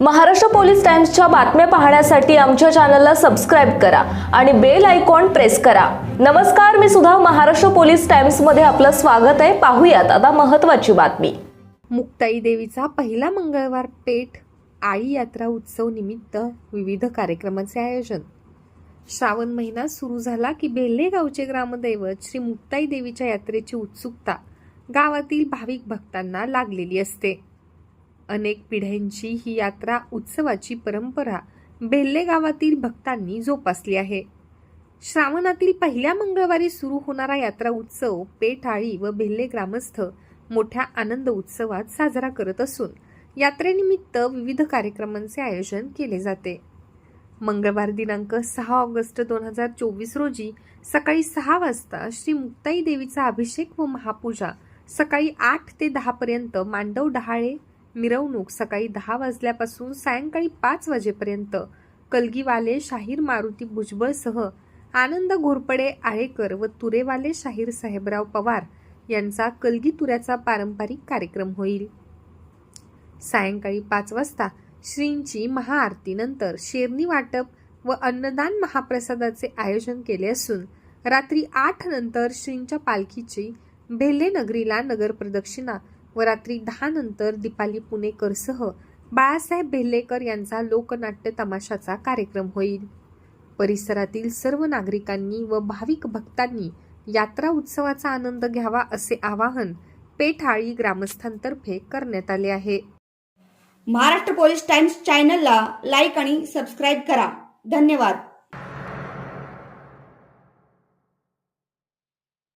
Maharashtra police टाइम्सच्या बातम्या पाहण्यासाठी आमच्या चॅनलला सबस्क्राईब करा आणि बेल आयकॉन प्रेस करा. नमस्कार मी सुद्धा महाराष्ट्र पोलीस टाइम्समध्ये आपलं स्वागत आहे. पाहूयात आता महत्त्वाची बातमी. मुक्ताई देवीचा पहिला मंगळवार पेठ आळी यात्रा उत्सव निमित्त विविध कार्यक्रमाचे आयोजन. श्रावण महिना सुरू झाला की बेल्ले गावचे ग्रामदैवत श्री मुक्ताई देवीच्या यात्रेची उत्सुकता गावातील भाविक भक्तांना लागलेली असते. अनेक पिढ्यांची ही यात्रा उत्सवाची परंपरा बेल्ले गावातील भक्तांनी जोपासली आहे. श्रावणातील पहिल्या मंगळवारी सुरू होणारा यात्रा उत्सव पेठाळी व बेल्ले ग्रामस्थ मोठ्या आनंद उत्सवात साजरा करत असून यात्रेनिमित्त विविध कार्यक्रमांचे आयोजन केले जाते. मंगळवार दिनांक सहा ऑगस्ट दोन हजार चोवीस रोजी सकाळी सहा वाजता श्री मुक्ताई देवीचा अभिषेक व महापूजा सकाळी आठ ते दहापर्यंत मांडव डहाळे मिरवणूक सकाळी दहा वाजल्यापासून सायंकाळी पाच वाजेपर्यंत. कलगीवाले शाहीर मारुती भुजबळसह आनंद घोरपडे आळेकर व तुरेवाले शाहीर साहेबराव पवार यांचा कलगी तुऱ्याचा पारंपरिक कार्यक्रम होईल. सायंकाळी पाच वाजता श्रींची महाआरतीनंतर शेरणी वाटप व अन्नदान महाप्रसादाचे आयोजन केले असून रात्री आठ नंतर श्रींच्या पालखीची भेल्ले नगरीला नगर प्रदक्षिणा व रात्री दहा नंतर दीपाली पुणेकरसह बाळासाहेब भेल्लेकर यांचा लोकनाट्य तमाशाचा कार्यक्रम होईल. परिसरातील सर्व नागरिकांनी व भाविक भक्तांनी यात्रा उत्सवाचा आनंद घ्यावा असे आवाहन पेठाळी ग्रामस्थांतर्फे करण्यात आले आहे. महाराष्ट्र पोलीस टाइम्स चॅनलला लाईक आणि सबस्क्राईब करा. धन्यवाद.